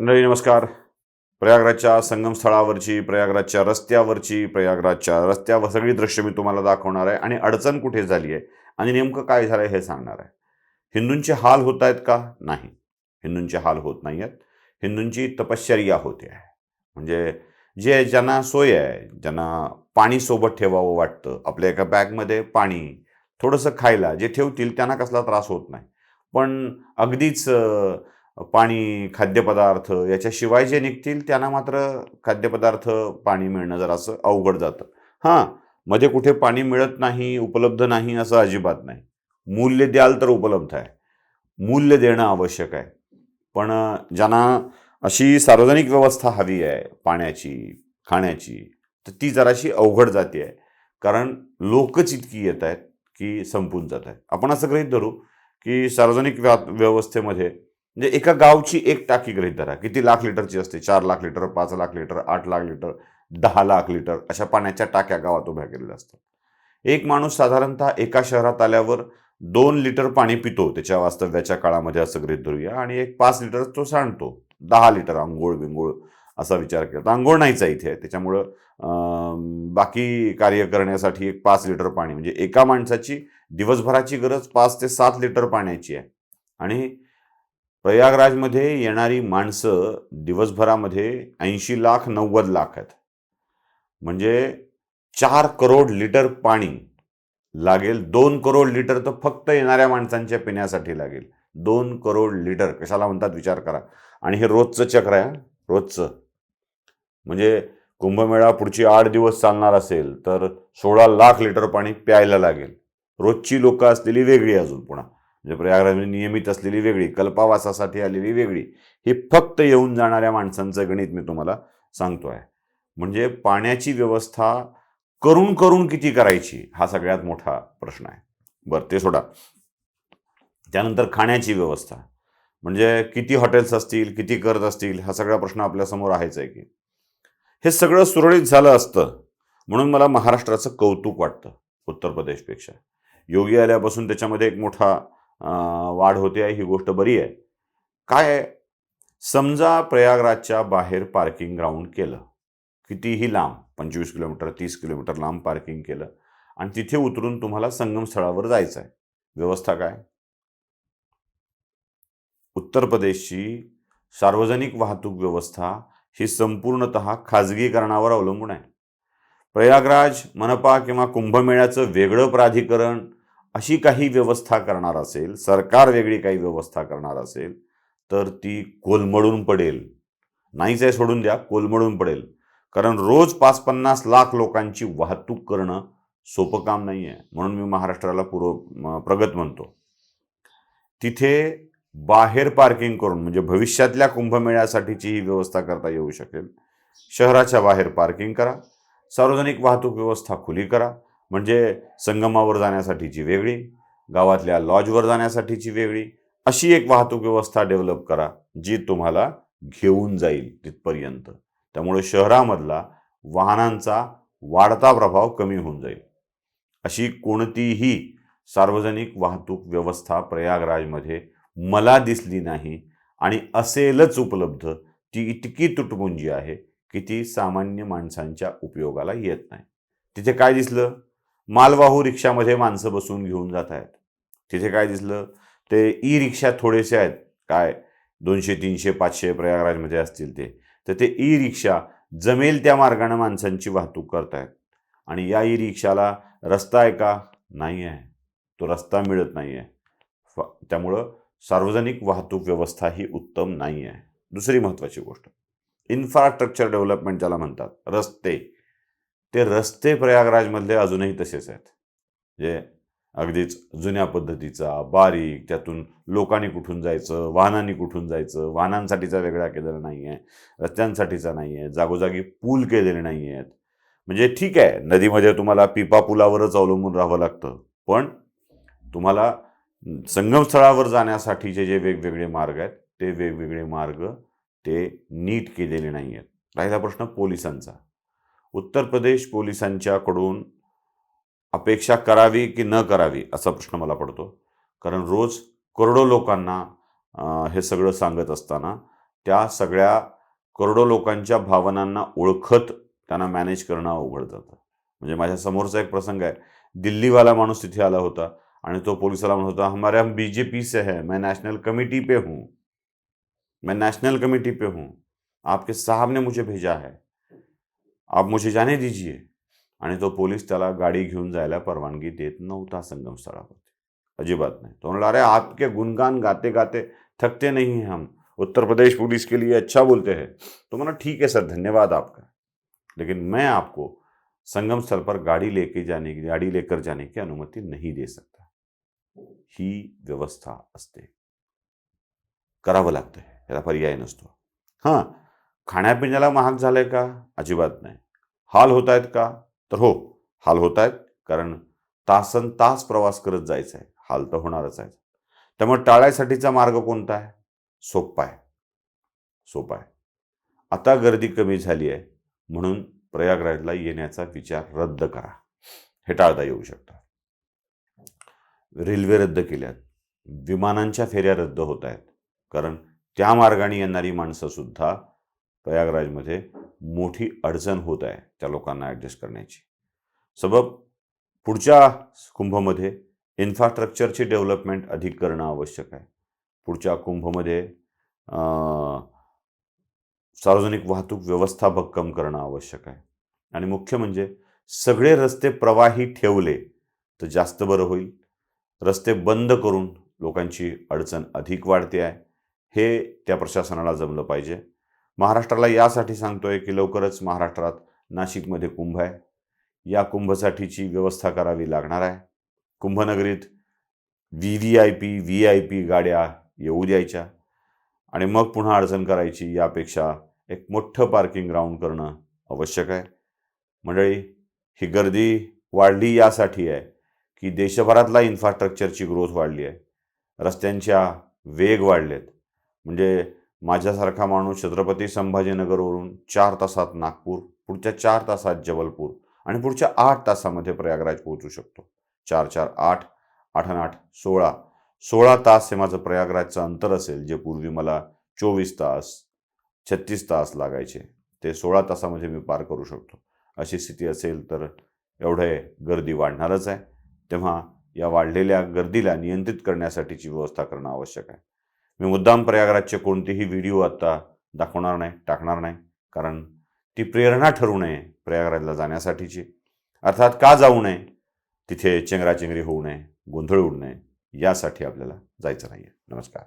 मंडळी नमस्कार. प्रयागराजच्या संगमस्थळावरची प्रयागराजच्या रस्त्यावरची प्रयागराजच्या रस्त्यावर सगळी दृश्य मी तुम्हाला दाखवणार आहे आणि अडचण कुठे झाली आहे आणि नेमकं काय झालं आहे हे सांगणार आहे. हिंदूंचे हाल होत आहेत का? नाही. हिंदूंचे हाल होत नाही आहेत. हिंदूंची तपश्चर्या होते आहे. म्हणजे जे ज्यांना सोय आहे ज्यांना पाणी सोबत ठेवावं वाटतं आपल्या एका बॅगमध्ये पाणी थोडंसं खायला जे ठेवतील त्यांना कसला त्रास होत नाही. पण अगदीच पाणी खाद्यपदार्थ याच्याशिवाय जे निघतील त्यांना मात्र खाद्यपदार्थ पाणी मिळणं जरासं अवघड जातं. हां मध्ये कुठे पाणी मिळत नाही उपलब्ध नाही असं अजिबात नाही. मूल्य द्याल तर उपलब्ध आहे. मूल्य देणं आवश्यक आहे. पण ज्यांना अशी सार्वजनिक व्यवस्था हवी आहे पाण्याची खाण्याची तर ती जराशी अवघड जाते आहे. कारण लोकच इतकी येत आहेत की संपून जात आहेत. आपण असं गृहीत धरू की सार्वजनिक व्या व्यवस्थेमध्ये म्हणजे एका गावची एक टाकी गृहित धरा किती लाख लिटरची असते? चार लाख लिटर पाच लाख लिटर आठ लाख लिटर दहा लाख लिटर अशा पाण्याच्या टाक्या गावात उभ्या केलेल्या असतात. एक माणूस साधारणतः एका शहरात आल्यावर दोन लिटर पाणी पितो त्याच्या वास्तव्याच्या काळामध्ये असं गृहित धरूया आणि एक पाच लिटर तो सांडतो. दहा लिटर आंघोळ बिंगोळ असा विचार केला. तर आंघोळ नाहीचा आहे इथे. त्याच्यामुळं बाकी कार्य करण्यासाठी एक पाच लिटर पाणी म्हणजे एका माणसाची दिवसभराची गरज पाच ते सात लिटर पाण्याची आहे. आणि प्रयागराजमध्ये येणारी माणसं दिवसभरामध्ये ऐंशी लाख नव्वद लाख आहेत. म्हणजे चार करोड लिटर पाणी लागेल. दोन करोड लिटर तर फक्त येणाऱ्या माणसांच्या पिण्यासाठी लागेल. दोन करोड लिटर कशाला म्हणतात विचार करा. आणि हे रोजचं चक्र आहे रोजचं. म्हणजे कुंभमेळा पुढची आठ दिवस चालणार असेल तर सोळा लाख लिटर पाणी प्यायला लागेल. रोजची लोकं असलेली वेगळी अजून पुन्हा. म्हणजे प्रयागराजमध्ये नियमित असलेली वेगळी कल्पावासासाठी आलेली वेगळी हे फक्त येऊन जाणाऱ्या माणसांचं गणित मी तुम्हाला सांगतो आहे म्हणजे पाण्याची व्यवस्था करून करून किती करायची हा सगळ्यात मोठा प्रश्न आहे. बरं ते सोडा. त्यानंतर खाण्याची व्यवस्था. म्हणजे किती हॉटेल्स असतील किती करत असतील हा सगळा प्रश्न आपल्यासमोर आहेच आहे की. हे सगळं सुरळीत झालं असतं म्हणून मला महाराष्ट्राचं कौतुक वाटतं उत्तर प्रदेशपेक्षा. योगी आल्यापासून त्याच्यामध्ये एक मोठा वाढ होते आहे ही गोष्ट बरी आहे. काय आहे? समजा प्रयागराजच्या बाहेर पार्किंग ग्राउंड केलं. कितीही लांब पंचवीस किलोमीटर तीस किलोमीटर लांब पार्किंग केलं आणि तिथे उतरून तुम्हाला संगमस्थळावर जायचं आहे. व्यवस्था काय? उत्तर प्रदेशची सार्वजनिक वाहतूक व्यवस्था ही संपूर्णत खाजगीकरणावर अवलंबून आहे. प्रयागराज मनपा किंवा कुंभमेळ्याचं वेगळं प्राधिकरण अशी काही व्यवस्था करणार असेल सरकार वेगळी काही व्यवस्था करणार असेल तर ती कोलमडून पडेल. नाहीच आहे सोडून द्या कोलमडून पडेल. कारण रोज पाच पन्नास लाख लोकांची वाहतूक करणं सोपं काम नाही आहे. म्हणून मी महाराष्ट्राला पूर्व प्रगत म्हणतो. तिथे बाहेर पार्किंग करून म्हणजे भविष्यातल्या कुंभमेळ्यासाठीची ही व्यवस्था करता येऊ शकेल. शहराच्या बाहेर पार्किंग करा. सार्वजनिक वाहतूक व्यवस्था खुली करा. म्हणजे संगमावर जाण्यासाठीची वेगळी गावातल्या लॉजवर जाण्यासाठीची वेगळी अशी एक वाहतूक व्यवस्था डेव्हलप करा जी तुम्हाला घेऊन जाईल तिथपर्यंत. त्यामुळे शहरामधला वाहनांचा वाढता प्रभाव कमी होऊन जाईल. अशी कोणतीही सार्वजनिक वाहतूक व्यवस्था प्रयागराजमध्ये मला दिसली नाही आणि असेलच उपलब्ध ती इतकी तुटपुंजी आहे की ती सामान्य माणसांच्या उपयोगाला येत नाही. तिथे काय दिसलं? मालवाहू रिक्षामध्ये माणसं बसून घेऊन जात आहेत. तिथे काय दिसलं? ते ई रिक्षा थोडेसे आहेत. काय? दोनशे तीनशे पाचशे प्रयागराजमध्ये असतील ते. तर ते ई रिक्षा जमेल त्या मार्गाने माणसांची वाहतूक करतायत. आणि या ई रिक्षाला रस्ता आहे का? नाही आहे. तो रस्ता मिळत नाही आहे. फ- त्यामुळं सार्वजनिक वाहतूक व्यवस्था ही उत्तम नाही आहे. दुसरी महत्त्वाची गोष्ट. इन्फ्रास्ट्रक्चर डेव्हलपमेंट ज्याला म्हणतात रस्ते. ते रस्ते प्रयागराजमधले अजूनही तसेच आहेत. जे अगदीच जुन्या पद्धतीचा बारीक त्यातून लोकांनी कुठून जायचं वाहनांनी कुठून जायचं वाहनांसाठीचा वेगळा केलेला नाही आहे रस्त्यांसाठीचा नाही आहे जागोजागी पूल केलेले नाही आहेत म्हणजे ठीक आहे नदीमध्ये तुम्हाला पिपा पुलावरच अवलंबून राहावं लागतं पण तुम्हाला संगमस्थळावर जाण्यासाठीचे जे वेगवेगळे मार्ग आहेत ते वेगवेगळे मार्ग ते नीट केलेले नाही आहेत राहिला प्रश्न पोलिसांचा. उत्तर प्रदेश पोलिसांच्याकडून अपेक्षा करावी की न करावी असा प्रश्न मला पडतो. कारण रोज करोडो लोकांना हे सगळं सांगत असताना त्या सगळ्या करोडो लोकांच्या भावनांना ओळखत त्यांना मॅनेज करणं अवघड जातं. म्हणजे माझ्या समोरचा एक प्रसंग आहे. दिल्लीवाला माणूस तिथे आला होता आणि तो पोलिसाला म्हणत होता हमारे हम बीजेपी से है मैं नेशनल कमेटी पे हूँ. मैं नेशनल कमेटी पे हूँ. आपके साहब ने मुझे भेजा है. आप मुझे जाने दीजिए। आणि तो पोलीस त्याला गाडी घेऊन जायला परवानगी देत नव्हता संगमस्थळावरती अजिबात नाही. तो म्हणला, अरे, आपके गुणगान गाते गाते थकते नहीं हम. उत्तर प्रदेश पुलिस के लिए अच्छा बोलते हैं. तो मैंने ठीक है सर, धन्यवाद आपका. लेकिन मैं आपको संगम स्थल पर गाड़ी लेके जाने की, गाड़ी लेकर जाने की अनुमति नहीं दे सकता। ही व्यवस्था असते. करावं लागतं याला पर्याय नसतो. हाँ खाण्यापिण्याला महाग झालंय का? अजिबात नाही. हाल होत आहेत का? तर हो हाल होत आहेत कारण तासन तास प्रवास करत जायचं आहे हाल तर होणारच आहे. त्यामुळे टाळायसाठीचा मार्ग कोणता आहे? सोपा आहे. सोपा आहे. आता गर्दी कमी झाली आहे म्हणून प्रयागराजला येण्याचा विचार रद्द करा. हे टाळता येऊ शकतं. रेल्वे रद्द केल्यात. विमानांच्या फेऱ्या रद्द होत आहेत कारण त्या मार्गाने येणारी माणसं सुद्धा प्रयागराजमध्ये मोठी अडचण होत आहे त्या लोकांना ॲडजस्ट करण्याची. सबब पुढच्या कुंभमध्ये इन्फ्रास्ट्रक्चरची डेव्हलपमेंट अधिक करणं आवश्यक आहे. पुढच्या कुंभमध्ये सार्वजनिक वाहतूक व्यवस्था भक्कम करणं आवश्यक आहे. आणि मुख्य म्हणजे सगळे रस्ते प्रवाही ठेवले तर जास्त बरं होईल. रस्ते बंद करून लोकांची अडचण अधिक वाढते आहे. हे त्या प्रशासनाला जमलं पाहिजे. महाराष्ट्राला यासाठी सांगतोय की लवकरच महाराष्ट्रात नाशिकमध्ये कुंभ आहे. या कुंभसाठीची व्यवस्था करावी लागणार आहे. कुंभनगरीत V V I P V I P गाड्या येऊ द्यायच्या आणि मग पुन्हा अडचण करायची यापेक्षा एक मोठं पार्किंग ग्राउंड करणं आवश्यक आहे. मंडळी ही गर्दी वाढली यासाठी आहे की देशभरातला इन्फ्रास्ट्रक्चरची ग्रोथ वाढली आहे. रस्त्यांच्या वेग वाढलेत. म्हणजे माझ्यासारखा माणूस छत्रपती संभाजीनगरवरून चार तासात नागपूर पुढच्या चार तासात जबलपूर आणि पुढच्या आठ तासामध्ये प्रयागराज पोहोचू शकतो. चार चार आठ आठ आठ सोळा सोळा तास हे माझं प्रयागराजचं अंतर असेल जे पूर्वी मला चोवीस तास छत्तीस तास लागायचे. ते सोळा तासामध्ये मी पार करू शकतो. अशी स्थिती असेल तर एवढे गर्दी वाढणारच आहे. तेव्हा या वाढलेल्या गर्दीला नियंत्रित करण्यासाठीची व्यवस्था करणं आवश्यक आहे. मी मुद्दाम प्रयागराजचे कोणतेही व्हिडिओ आत्ता दाखवणार नाही टाकणार नाही. कारण ती प्रेरणा ठरू नये प्रयागराजला जाण्यासाठीची. अर्थात का जाऊ नये? तिथे चेंगराचेंगरी होऊ नये गोंधळ उडू नये. यासाठी आपल्याला जायचं नाही आहे नमस्कार.